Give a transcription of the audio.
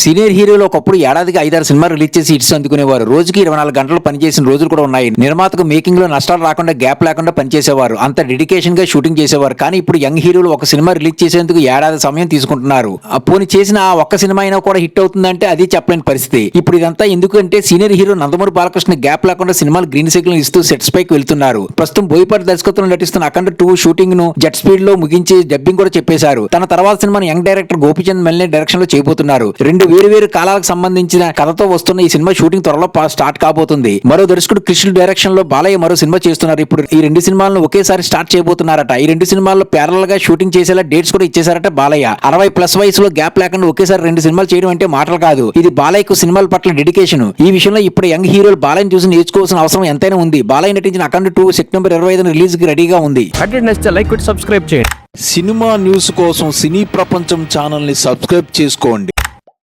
Senior హీరోలు ఒకప్పుడు ఏడాదికి ఐదారు సినిమా రిలీజ్ చేసి హిట్స్ అందుకునేవారు. రోజుకి ఇరవై నాలుగు గంటలు పనిచేసిన రోజులు కూడా ఉన్నాయి. నిర్మాతకు మేకింగ్లో నష్టాలు రాకుండా గ్యాప్ లేకుండా పనిచేసేవారు. అంత డెడికేషన్గా షూటింగ్ చేసేవారు. కానీ ఇప్పుడు యంగ్ హీరోలు ఒక సినిమా రిలీజ్ చేసేందుకు ఏడాది సమయం తీసుకుంటున్నారు. ఆ పోనీ చేసిన ఆ ఒక్క సినిమా అయినా కూడా హిట్ అవుతుందంటే అది చెప్పలేని పరిస్థితి. ఇప్పుడు ఇదంతా ఎందుకంటే senior hero Nandamuri Balakrishna gap లేకుండా సినిమాలు గ్రీన్ సిగ్నల్ ఇస్తూ సెట్స్ పైకి వెళ్తున్నారు. ప్రస్తుతం బోయపాటి దర్శకత్వంలో నటిస్తున్న అఖండ టూ షూటింగ్ను జెట్ స్పీడ్లో ముగించి డబ్బింగ్ కూడా చెప్పేశారు. తన తర్వాత సినిమాను యంగ్ డైరెక్టర్ గోపిచంద్ మెల్నే డైరెక్షన్లో చేయబోతున్నారు. రెండు వేరు వేరు కాలాలకు సంబంధించిన కథతో వస్తున్న ఈ సినిమా షూటింగ్ త్వరలో స్టార్ట్ కాబోతుంది. మరో దర్శకుడు కృష్ణ డైరెక్షన్లో బాలయ్య మరో సినిమా చేస్తున్నారు. ఇప్పుడు ఈ రెండు సినిమాలను ఒకేసారి స్టార్ట్ చేయబోతున్నారట. ఈ రెండు సినిమాల్లో ప్యారల్గా షూటింగ్ చేసేలా డేట్స్ కూడా ఇచ్చేశారట బాలయ్య. అరవై ప్లస్ వయసులో గ్యాప్ లేకుండా ఒకేసారి రెండు సినిమాలు చేయడం అంటే మాటలు కాదు. ఇది బాలయ్యకు సినిమాల పట్ల డెడికేషన్ ఈ విషయంలో ఇప్పుడు యంగ్ హీరోలు బాలయ్యని చూసి నేర్చుకోవాల్సిన అవసరం ఎంతైనా ఉంది. బాలయ్య నటించిన అఖండ టూ సెప్టెంబర్ ఇరవై ఐదు రిలీజ్కి రెడీగా ఉంది. లైక్ సబ్స్క్రైబ్ చేయండి. సినిమా న్యూస్ కోసం సినీ ప్రపంచం ఛానల్ని సబ్స్క్రైబ్ చేసుకోండి.